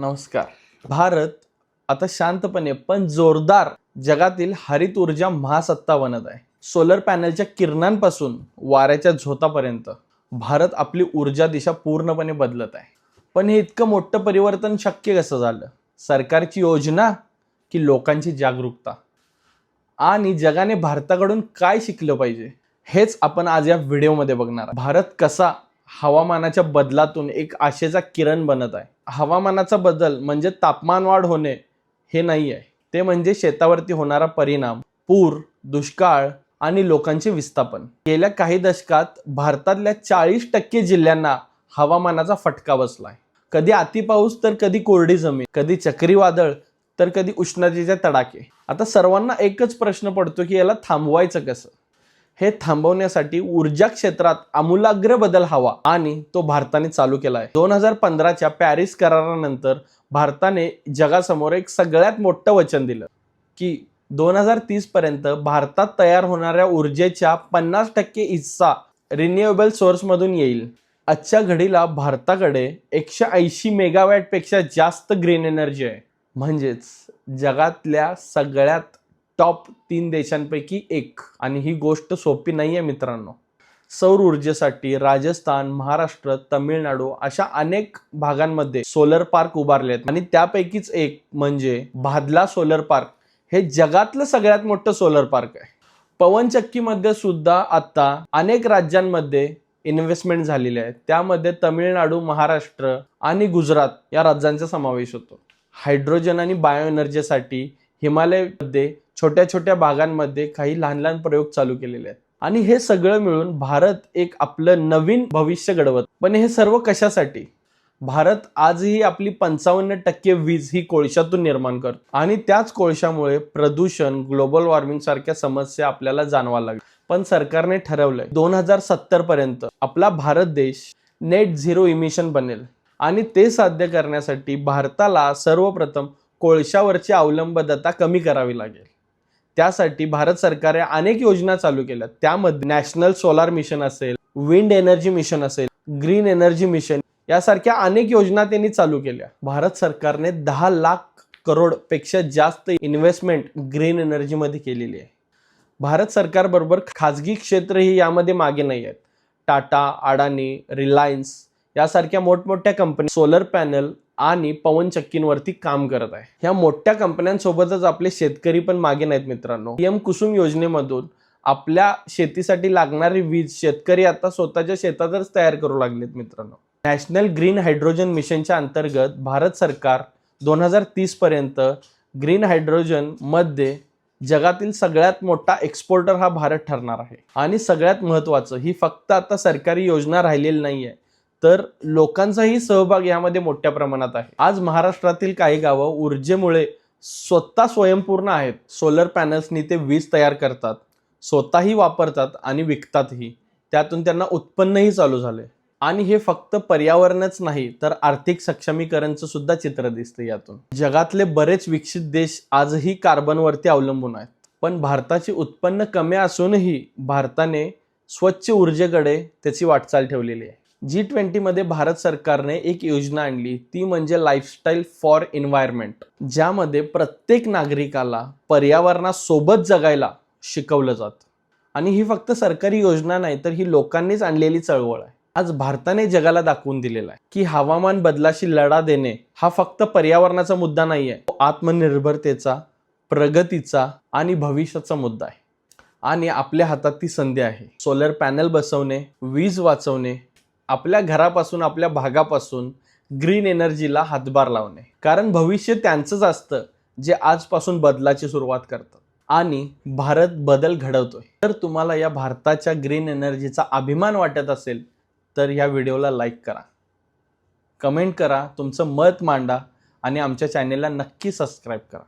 नमस्कार. भारत आता शांतपणे पण जोरदार जगातील हरित ऊर्जा महासत्ता बनत आहे. सोलर पॅनलच्या किरणांपासून वाऱ्याच्या झोतापर्यंत भारत आपली ऊर्जा दिशा पूर्णपणे बदलत आहे. पण हे इतकं मोठं परिवर्तन शक्य कसं झालं? सरकारची योजना की लोकांची जागरूकता? आणि जगाने भारताकडून काय शिकलं पाहिजे? हेच आपण आज या व्हिडिओमध्ये बघणार भारत कसा हवामानाच्या बदलातून एक आशेचा किरण बनत आहे. हवामानाचा बदल म्हणजे तापमान वाढ होणे हे नाही आहे ते म्हणजे शेतावरती होणारा परिणाम पूर दुष्काळ आणि लोकांचे विस्थापन. गेल्या काही दशकात भारतातल्या चाळीस टक्के जिल्ह्यांना हवामानाचा फटका बसलाय. कधी अतिपाऊस तर कधी कोरडी जमीन कधी चक्रीवादळ तर कधी उष्णतेचे तडाखे. आता सर्वांना एकच प्रश्न पडतो की याला थांबवायचं कसं? हे थांबवण्यासाठी ऊर्जा क्षेत्रात आमूलाग्र बदल हवा आणि तो भारताने चालू केला आहे दोन हजार पंधराच्या पॅरिस करारानंतर भारताने जगासमोर एक सगळ्यात मोठं वचन दिलं की दोन हजार तीस पर्यंत भारतात तयार होणाऱ्या ऊर्जेच्या पन्नास टक्के हिस्सा रिन्युएबल सोर्समधून येईल. आजच्या घडीला भारताकडे एकशे ऐंशी मेगावॅटपेक्षा जास्त ग्रीन एनर्जी आहे. म्हणजेच जगातल्या सगळ्यात टॉप तीन देशांपैकी एक. आणि ही गोष्ट सोपी नाही आहे मित्रांनो. सौर ऊर्जेसाठी राजस्थान महाराष्ट्र तमिळनाडू अशा अनेक भागांमध्ये सोलर पार्क उभारले आहेत. आणि त्यापैकीच एक म्हणजे भादला सोलर पार्क हे जगातलं सगळ्यात मोठं सोलर पार्क आहे. पवनचक्कीमध्ये सुद्धा आता अनेक राज्यांमध्ये इन्व्हेस्टमेंट झालेली आहे. त्यामध्ये तमिळनाडू महाराष्ट्र आणि गुजरात या राज्यांचा समावेश होतो. हायड्रोजन आणि बायो एनर्जीसाठी हिमालयमध्ये छोट्या छोट्या भागांमध्ये काही लहान लहान प्रयोग चालू केलेले आहेत. आणि हे सगळं मिळून भारत एक आपलं नवीन भविष्य घडवत. पण हे सर्व कशासाठी? भारत आजही आपली पंचावन्न टक्के वीज ही कोळशातून निर्माण करतो. आणि त्याच कोळशामुळे प्रदूषण ग्लोबल वॉर्मिंग सारख्या समस्या आपल्याला जाणवा लागल्या. पण सरकारने ठरवलंय दोन हजार सत्तर पर्यंत आपला भारत देश नेट झिरो इमिशन बनेल. आणि ते साध्य करण्यासाठी भारताला सर्वप्रथम कोळशावरची अवलंबदता कमी करावी लागेल. त्यासाठी भारत सरकारने अनेक योजना चालू केल्या त्यामध्ये नॅशनल सोलार मिशन असेल विंड एनर्जी मिशन असेल ग्रीन एनर्जी मिशन यासारख्या अनेक योजना त्यांनी चालू केल्या. भारत सरकारने दहा लाख करोडपेक्षा जास्त इन्व्हेस्टमेंट ग्रीन एनर्जीमध्ये केलेली आहे. भारत सरकारबरोबर खाजगी क्षेत्रही यामध्ये मागे नाही आहेत. टाटा अडानी रिलायन्स यासारख्या मोठमोठ्या कंपनी सोलर पॅनल आणि पवनचक्कींवरती काम करत आहे. ह्या मोठ्या कंपन्यांसोबतच आपले शेतकरी पण मागे नाहीत मित्रांनो. पीएम कुसुम योजनेमधून आपल्या शेतीसाठी लागणारी वीज शेतकरी आता स्वतःच्या शेतातच तयार करू लागलेत मित्रांनो. नॅशनल ग्रीन हायड्रोजन मिशनच्या अंतर्गत भारत सरकार दोन हजार तीस पर्यंत ग्रीन हायड्रोजनमध्ये जगातील सगळ्यात मोठा एक्सपोर्टर हा भारत ठरणार आहे. आणि सगळ्यात महत्त्वाचं ही फक्त आता सरकारी योजना राहिलेली नाही आहे तर लोकांचाही सहभाग यामध्ये मोठ्या प्रमाणात आहे. आज महाराष्ट्रातील काही गावं ऊर्जेमुळे स्वतः स्वयंपूर्ण आहेत. सोलर पॅनल्सनी ते वीज तयार करतात. स्वतःही वापरतात आणि विकतातही. त्यातून त्यांना उत्पन्नही चालू झाले आणि हे फक्त पर्यावरणच नाही तर आर्थिक सक्षमीकरणचं सुद्धा चित्र दिसतं यातून. जगातले बरेच विकसित देश आजही कार्बनवरती अवलंबून आहेत. पण भारताची उत्पन्न कमी असूनही भारताने स्वच्छ ऊर्जेकडे त्याची वाटचाल ठेवलेली आहे. जी ट्वेंटीमध्ये भारत सरकारने एक योजना आणली. ती म्हणजे लाईफस्टाईल फॉर एन्व्हायरमेंट ज्यामध्ये प्रत्येक नागरिकाला पर्यावरणासोबत जगायला शिकवलं जातं. आणि ही फक्त सरकारी योजना नाही तर ही लोकांनीच आणलेली चळवळ आहे. आज भारताने जगाला दाखवून दिलेला आहे की हवामान बदलाशी लढा देणे हा फक्त पर्यावरणाचा मुद्दा नाही आहे तो आत्मनिर्भरतेचा प्रगतीचा आणि भविष्याचा मुद्दा आहे. आणि आपल्या हातात ती संधी आहे. सोलर पॅनल बसवणे वीज वाचवणे आपल्या घरापासून आपल्या भागापासून ग्रीन एनर्जीला हातभार लावणे. कारण भविष्य त्यांचंच असतं जे आजपासून बदलाची सुरुवात करतं. आणि भारत बदल घडवतोय. तर तुम्हाला या भारताच्या ग्रीन एनर्जीचा अभिमान वाटत असेल तर या व्हिडिओला लाईक करा. कमेंट करा तुमचं मत मांडा आणि आमच्या चॅनेलला नक्की सबस्क्राईब करा.